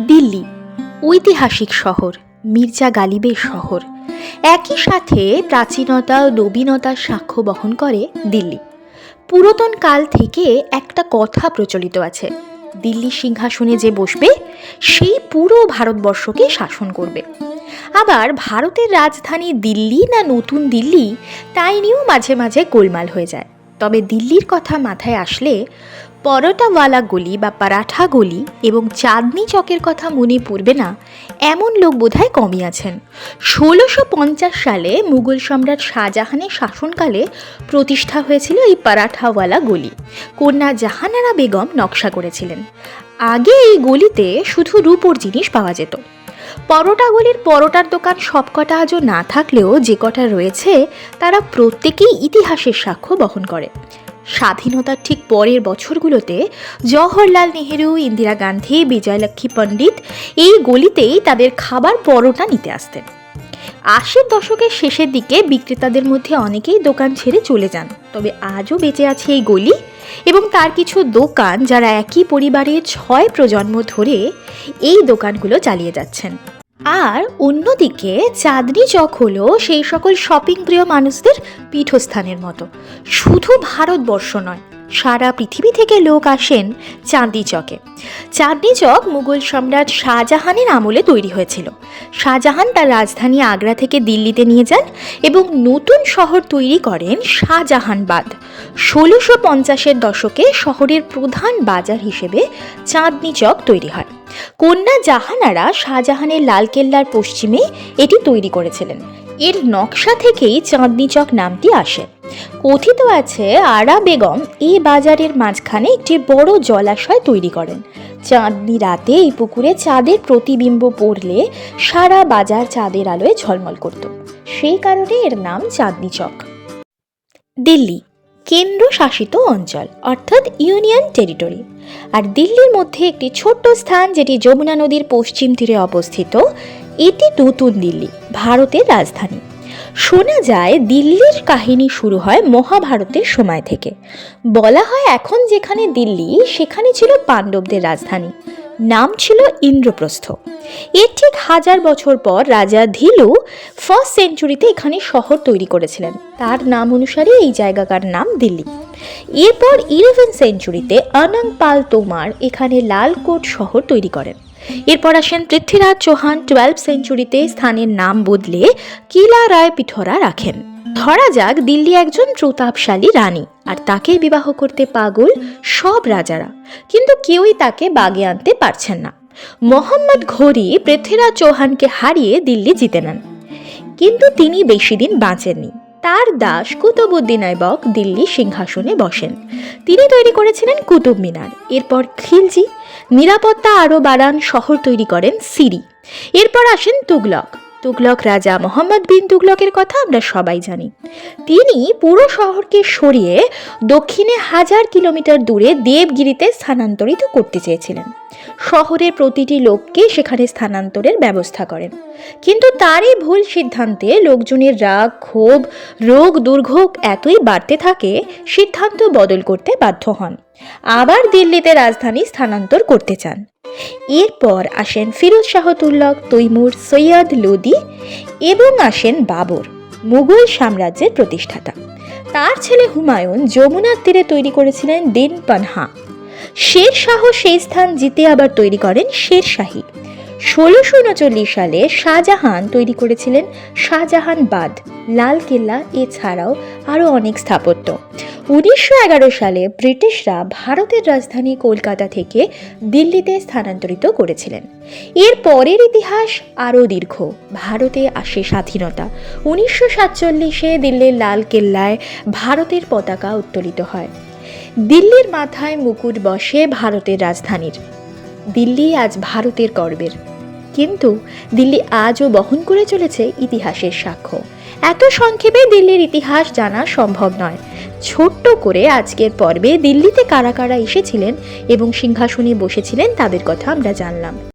দিল্লি, ঐতিহাসিক শহর, মির্জা গালিবের শহর। একই সাথে প্রাচীনতা ও নবীনতার সাক্ষ্য বহন করে দিল্লি। পুরাতন কাল থেকে একটা কথা প্রচলিত আছে। দিল্লি সিংহাসনে যে বসবে, সেই পুরো ভারতবর্ষকে শাসন করবে। আবার ভারতের রাজধানী দিল্লি না নতুন দিল্লি, তাই নিয়েও মাঝে মাঝে গোলমাল হয়ে যায়। তবে দিল্লির কথা মাথায় আসলে পরোটাওয়ালা গলি বা পারাঠা গলি এবং চাঁদনি চকের কথা মনে পড়বে না, এমন লোক বোধহয় কমই আছেন। ষোলোশো পঞ্চাশ সালে মুঘল সম্রাট শাহজাহানের শাসনকালে প্রতিষ্ঠা হয়েছিল এই পারাঠাওয়ালা গলি কন্যা জাহানারা বেগম নকশা করেছিলেন। আগে এই গলিতে শুধু রূপোর জিনিস পাওয়া যেত। পরোটা গলির পরোটার দোকান সবকটা আজও না থাকলেও যে কটা রয়েছে, তারা প্রত্যেকেই ইতিহাসের সাক্ষ্য বহন করে। স্বাধীনতার ঠিক পরের বছরগুলোতে জওহরলাল নেহেরু, ইন্দিরা গান্ধী, বিজয়লক্ষ্মী পণ্ডিত এই গলিতেই তাদের খাবার পরোটা নিতে আসতেন। আশির দশকের শেষের দিকে বিক্রেতাদের মধ্যে অনেকেই দোকান ছেড়ে চলে যান, তবে আজও বেঁচে আছে এই গলি এবং তার কিছু দোকান যারা একই পরিবারের ছয় প্রজন্ম ধরে এই দোকানগুলো চালিয়ে যাচ্ছেন। আর অন্যদিকে চাঁদনি চক হলো সেই সকল শপিং প্রিয় মানুষদের পীঠস্থানের মতো। শুধু ভারতবর্ষ নয়, সারা পৃথিবী থেকে লোক আসেন চাঁদনি চকে। চাঁদনি চক মুঘল সম্রাট শাহজাহানের আমলে তৈরি হয়েছিল। শাহজাহান তার রাজধানী আগ্রা থেকে দিল্লিতে নিয়ে যান এবং নতুন শহর তৈরি করেন শাহজাহানবাদ। ষোলোশো পঞ্চাশের দশকে শহরের প্রধান বাজার হিসেবে চাঁদনি চক তৈরি হয়। কন্যা জাহানারা শাহজাহানের লালকেল্লার পশ্চিমে এটি তৈরি করেছিলেন। এর নকশা থেকেই চাঁদনি চক নামটি আসে। কথিত আছে, আরা বেগম এই বাজারের মাঝখানে একটি বড় জলাশয় তৈরি করেন। চাঁদনি রাতে এই পুকুরে চাঁদের প্রতিবিম্ব পড়লে সারা বাজার চাঁদের আলোয় ঝলমল করত। সেই কারণে এর নাম চাঁদনি চক দিল্লি। কেন্দ্র শাসিত অঞ্চল, অর্থাৎ ইউনিয়ন টেরিটরি। আর দিল্লির মধ্যে একটি ছোট্ট স্থান যেটি যমুনা নদীর পশ্চিম তীরে অবস্থিত, এটি নতুন দিল্লি, ভারতের রাজধানী। শোনা যায়, দিল্লির কাহিনী শুরু হয় মহাভারতের সময় থেকে। বলা হয় এখন যেখানে দিল্লি, সেখানে ছিল পাণ্ডবদের রাজধানী। নাম ছিল ইন্দ্রপ্রস্থ। এর ঠিক হাজার বছর পর রাজা ধীলু ফার্স্ট সেঞ্চুরিতে এখানে শহর তৈরি করেছিলেন। তার নাম অনুসারে এই জায়গাকার নাম দিল্লি। এরপর ইলেভেন সেঞ্চুরিতে অনং পাল তোমার এখানে লালকোট শহর তৈরি করেন। এরপর আসেন পৃথ্বীরাজ চৌহান টুয়েলভ সেঞ্চুরিতে স্থানের নাম বদলে কিলা রায় পিঠরা রাখেন। ধরা যাক দিল্লি একজন প্রতাপশালী রানী, আর তাকে বিবাহ করতে পাগল সব রাজারা। কিন্তু কেউই তাকে বাগে আনতে পারছেন না। মোহাম্মদ ঘড়ি পৃথ্বীরাজ চৌহানকে হারিয়ে দিল্লি জিতে নেন। কিন্তু তিনি বেশি দিন বাঁচেননি। তার দাস কুতুবুদ্দিন আইবক দিল্লি সিংহাসনে বসেন। তিনি তৈরি করেছিলেন কুতুব মিনার। এরপর খিলজি, নিরাপত্তা আরও বাড়ান, শহর তৈরি করেন সিরি এরপর আসেন তুগলক। তুগলক রাজা মোহাম্মদ বিন তুগলকের কথা আমরা সবাই জানি। তিনি পুরো শহরকে সরিয়ে দক্ষিণে হাজার কিলোমিটার দূরে দেবগিরিতে স্থানান্তরিত করতে চেয়েছিলেন। শহরের প্রতিটি লোককে সেখানে স্থানান্তরের ব্যবস্থা করেন। কিন্তু তারই ভুল সিদ্ধান্তে লোকজনের রাগ, ক্ষোভ, রোগ দুর্ভোগ এতই বাড়তে থাকে, সিদ্ধান্ত বদল করতে বাধ্য হন। আবার দিল্লিতে রাজধানী স্থানান্তর করতে চান। এরপর আসেন ফিরোজ শাহতুল্লক তৈমুর, সৈয়দ লোদি এবং আসেন বাবর, মুঘল সাম্রাজ্যের প্রতিষ্ঠাতা। তার ছেলে হুমায়ুন যমুনার তীরে তৈরি করেছিলেন দিন পানহা শের শাহ সেই স্থান জিতে আবার তৈরি করেন শের শাহী। ষোলোশো উনচল্লিশ সালে শাহজাহান তৈরি করেছিলেন শাহজাহানবাদ লাল কেল্লা এছাড়াও আরও অনেক স্থাপত্য। উনিশশো এগারো সালে ব্রিটিশরা ভারতের রাজধানী কলকাতা থেকে দিল্লিতে স্থানান্তরিত করেছিলেন। এর পরের ইতিহাস আরও দীর্ঘ। ভারতে আসে স্বাধীনতা। উনিশশো সাতচল্লিশে দিল্লির লাল কেল্লায় ভারতের পতাকা উত্তোলিত হয়। দিল্লির মাথায় মুকুট বসে ভারতের রাজধানীর। দিল্লি আজ ভারতের গর্বের। কিন্তু দিল্লি আজও বহন করে চলেছে ইতিহাসের সাক্ষ্য। এত সংক্ষেপে দিল্লির ইতিহাস জানা সম্ভব নয়। ছোট্ট করে আজকের পর্বে দিল্লিতে কারা কারা এসেছিলেন এবং সিংহাসনে বসেছিলেন তাদের কথা আমরা জানলাম।